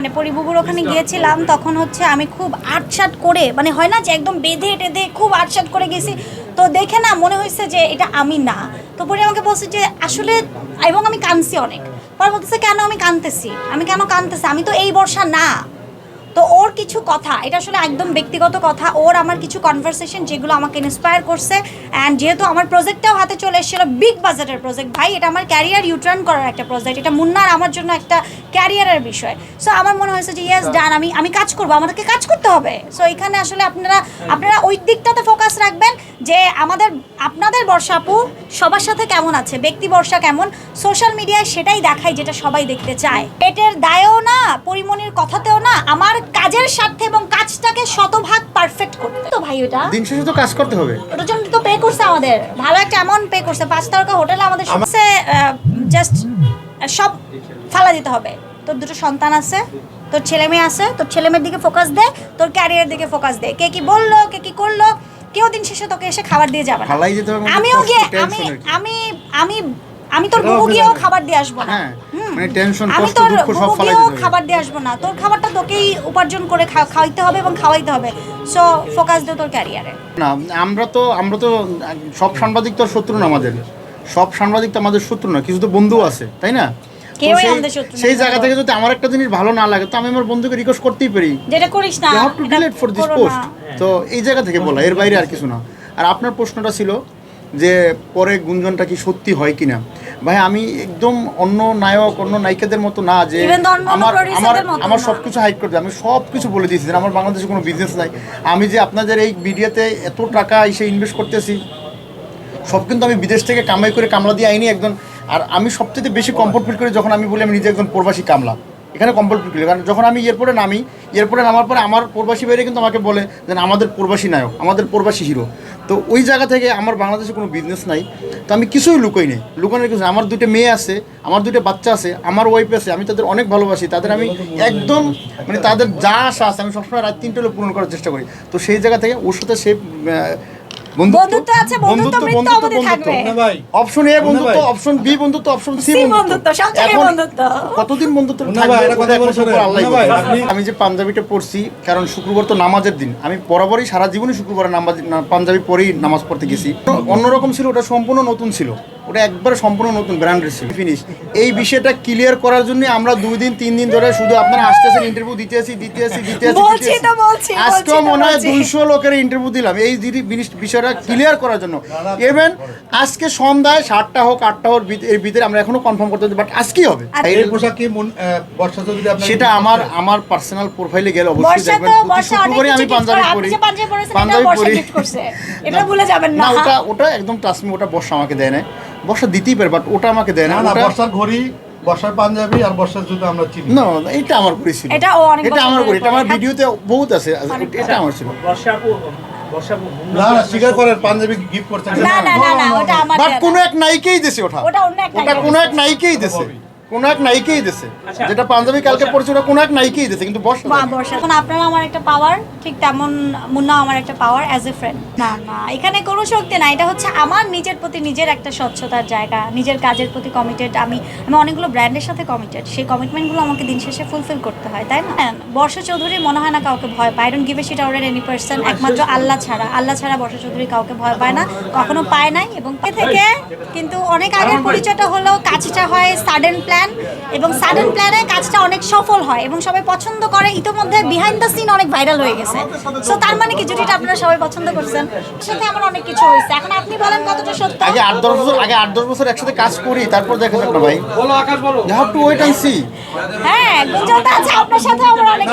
মানে পরিবুবুর ওখানে গিয়েছিলাম, তখন হচ্ছে আমি খুব আটসাট করে মানে হয় না যে একদম বেঁধে টেঁধে খুব আটসাট করে গেছি। তো দেখে না মনে হয়েছে যে এটা আমি না। তো পরে আমাকে বলছে যে আসলে, এবং আমি কানছি অনেক। পরে বলতেছে, কেন আমি কানতেছি আমি কেন কানতেছি আমি তো এই বর্ষা না। তো ওর কিছু কথা এটা আসলে একদম ব্যক্তিগত কথা ওর আমার কিছু কনভারসেশন যেগুলো আমাকে ইন্সপায়ার করছে অ্যান্ড যেহেতু আমার প্রজেক্টটাও হাতে চলে এসেছিল বিগ বাজেটের প্রজেক্ট ভাই এটা আমার ক্যারিয়ার ইউটার্ন করার একটা প্রজেক্ট এটা মুন্নার আমার জন্য একটা ক্যারিয়ারের বিষয়। সো আমার মনে হয়েছে যে ইয়েস ডান আমি আমি কাজ করব আমাদেরকে কাজ করতে হবে। সো এখানে আসলে আপনারা আপনারা ওই দিকটাতে ফোকাস রাখবেন যে আমাদের আপনাদের বর্ষা আপু সবার সাথে কেমন আছে? ব্যক্তি বর্ষা কেমন? সোশ্যাল মিডিয়ায় সেটাই দেখায় যেটা সবাই দেখতে চায়। পেটের দায়েও না পরিমণির কথাতেও না আমার কাজের স্বার্থে এবং কাজটাকে শতভাগ পারফেক্ট করতে। তো ভাই ওটা? দিন শেষে তো কাজ করতে হবে। ওটার জন্য তো পে করছে আমাদের। ভালো একটা অ্যামাউন্ট পে করছে। পাঁচ তারকা হোটেলে আমাদের সবচেয়ে জাস্ট সব ফালা দিতে হবে। তোর দুটো সন্তান আছে তোর ছেলে মেয়ে আছে তোর ছেলে মেয়ের দিকে ফোকাস দে তোর ক্যারিয়ার দিকে ফোকাস দে। কে কি বলল কে কি করল কেউ দিন শেষে তোকে এসে খাবার দিয়ে যাবে মানে আমিও গিয়ে আমি আমি আমি আমি তোর বুবু গিয়েও খাবার দিয়ে আসব না। হ্যাঁ। মানে tension, আমি তোর গিয়েও খাবার দিয়ে আসব না। তোর খাবারটা তোকেই উপার্জন করে খাওয়াইতে হবে এবং খাওয়াইতে হবে। সো ফোকাস দে তোর ক্যারিয়ারে না আমরা তো আমরা তো সব সাংবাদিক তো শত্রু না আমাদের। সব সাংবাদিক তো আমাদের শত্রু না কিছু তো বন্ধু আছে তাই না? সেই- জায়গা থেকে যদি আমার একটা জিনিস ভালো না লাগে তো আমি আমার বন্ধুকে রিকোয়েস্ট করতেই পারি। যেটা করিস না have to delete for this post না। তো এই জায়গা থেকে বলা এর বাইরে আর কিছু না। আর আপনার প্রশ্নটা ছিল? যে পরে গুঞ্জনটা কি সত্যি হয় কিনা। ভাই আমি একদম অন্য নায়ক অন্য নায়িকাদের মতো না যে আমার আমার আমার সব কিছু হাইড করে। আমি সব কিছু বলে দিয়েছি যে আমার বাংলাদেশে কোনো বিজনেস নাই। আমি যে আপনাদের এই ভিডিওতে এত টাকা এসে ইনভেস্ট করতেছি সব কিন্তু আমি বিদেশ থেকে কামাই করে কামলা দিয়ে আইনি একজন। আর আমি সবচেয়ে বেশি কমফোর্ট ফিল করি যখন আমি বলি আমি নিজে একজন প্রবাসী কামলা। এখানে কমফোর্ট ফিল করি। কারণ যখন আমি এরপরে নামি এরপরে নামার পরে আমার প্রবাসী বাইরে কিন্তু আমাকে বলে যে আমাদের প্রবাসী নায়ক আমাদের প্রবাসী হিরো তো ওই জায়গা থেকে আমার বাংলাদেশে কোনো বিজনেস নাই। তো আমি কিছুই লুকোই নেই লুকানোর কিছু। আমার দুটো মেয়ে আছে, আমার দুটো বাচ্চা আছে, আমার ওয়াইফ আছে, আমি তাদের অনেক ভালোবাসি। তাদের আমি একদম মানে তাদের যা আশা আছে, আমি সবসময় রাত তিনটে হলে পূরণ করার চেষ্টা করি। তো সেই জায়গা থেকে ওর সাথে সে বন্ধুত্ব আছে, বন্ধুত্ব মৃত্যু অবধি থাকবে। অপশন এ বন্ধুত্ব অপশন বি বন্ধুত্ব অপশন সি বন্ধুত্ব, সব বন্ধুত্ব। কতদিন বন্ধুত্ব থাকবে? পারে। আপনি- আমি যে পাঞ্জাবিটা পড়ছি কারণ শুক্রবার তো নামাজের দিন। আমি বরাবরই সারা জীবনই শুক্রবারে নামাজ পাঞ্জাবি পরেই নামাজ পড়তে গেছি। অন্যরকম ছিল ওটা সম্পূর্ণ নতুন ছিল। ওটা একবারে সম্পূর্ণ নতুন ব্র্যান্ডের ছিল ফিনিশ এই বিষয়টা ক্লিয়ার করার জন্য আমরা দুই দিন তিন দিন ধরে শুধু আপনারা আসতেছেন ইন্টারভিউ দিতে আসি দিতে আসি দিতে আসি বলছি দিতে বলছি, আজকেও মনে হয়। দুইশো লোকের ইন্টারভিউ দিলাম। এই বিষয়টা ক্লিয়ার করার জন্য। ইভেন আজকে সন্ধ্যায় সাতটা হোক আটটা হোক এর ভিতরে আমরা এখনও কনফার্ম করতে পারি বাট আজকেই হবে। আর- এই পোশাক কি বর্ষা চৌধুরী সেটা আমার আমার পার্সোনাল প্রোফাইলে গেলে অবশ্যই বর্ষা দেখবেন। তো প্রতি বর্ষা অনেক শুক্রবারই আমি পাঞ্জাবি করে। পরি। পাঞ্জাবি পরেছেন, পাঞ্জাবি পরি। এটা ভুলে যাবেন না। ওটা ওটা একদম ট্রাস্টমি ওটা বর্ষা আমাকে দেয় না বর্ষা দিতেই পারে বাট ওটা আমাকে দেয় না। বর্ষার ঘড়ি বর্ষার পাঞ্জাবি আর বর্ষার জুতো আমরা চিনি। না এটা আমার করি ছিল। এটা ও অনেক এটা আমার করি এটা আমার ভিডিওতে বহুত আছে এটা আমার ছিল। বর্ষা না না স্বীকার করেন পাঞ্জাবি গিফট করতে না না না না ওটা আমার বাট কোনো এক নাইকেই দিছে ওটা। ওটা অন্য এক ওটা কোনো এক নাইকেই দিছে। কোনো এক নায়িকেই দিছে। আচ্ছা। যেটা পাঞ্জাবি কালকে পড়ছে ওটা কোনো এক নায়িকেই দিছে কিন্তু বর্ষা বর্ষা। এখন আপনারা আমার একটা পাওয়ার ঠিক তেমন মুন্না আমার একটা পাওয়ার অ্যাজ এ ফ্রেন্ড না না এখানে কোনো শক্তি না এটা হচ্ছে আমার নিজের প্রতি নিজের একটা স্বচ্ছতার জায়গা নিজের কাজের প্রতি কমিটেড আমি আমি অনেকগুলো ব্র্যান্ডের সাথে কমিটেড সেই কমিটমেন্টগুলো আমাকে দিন শেষে ফুলফিল করতে হয় তাই না? হ্যাঁ, বর্ষা চৌধুরী মনে হয় না কাউকে ভয় পায়। Don't give a shit out any person একমাত্র আল্লাহ ছাড়া। আল্লাহ ছাড়া বর্ষা চৌধুরী কাউকে ভয় পায় না কখনো পায় নাই। এবং থেকে কিন্তু অনেক আগের পরিচয়টা হলো কাজটা হয় সাডেন প্ল্যান এবং সাডেন প্ল্যানে কাজটা অনেক সফল হয় এবং সবাই পছন্দ করে। ইতোমধ্যে বিহাইন্ড দ্য সিন অনেক ভাইরাল হয়ে গেছে। সো তার মানে কি? জুটিটা আপনারা সবাই পছন্দ করছেন। সাথে আমার অনেক কিছু হয়েছে। এখন আপনি বলেন কতটা সত্য? আগে আট দশ বছর আগে আট দশ বছর একসাথে কাজ করি তারপর দেখা যাক ভাই। বলো আকাশ বলো। You have to wait and see হ্যাঁ গুঞ্জন আছে আপনার সাথে আমার অনেক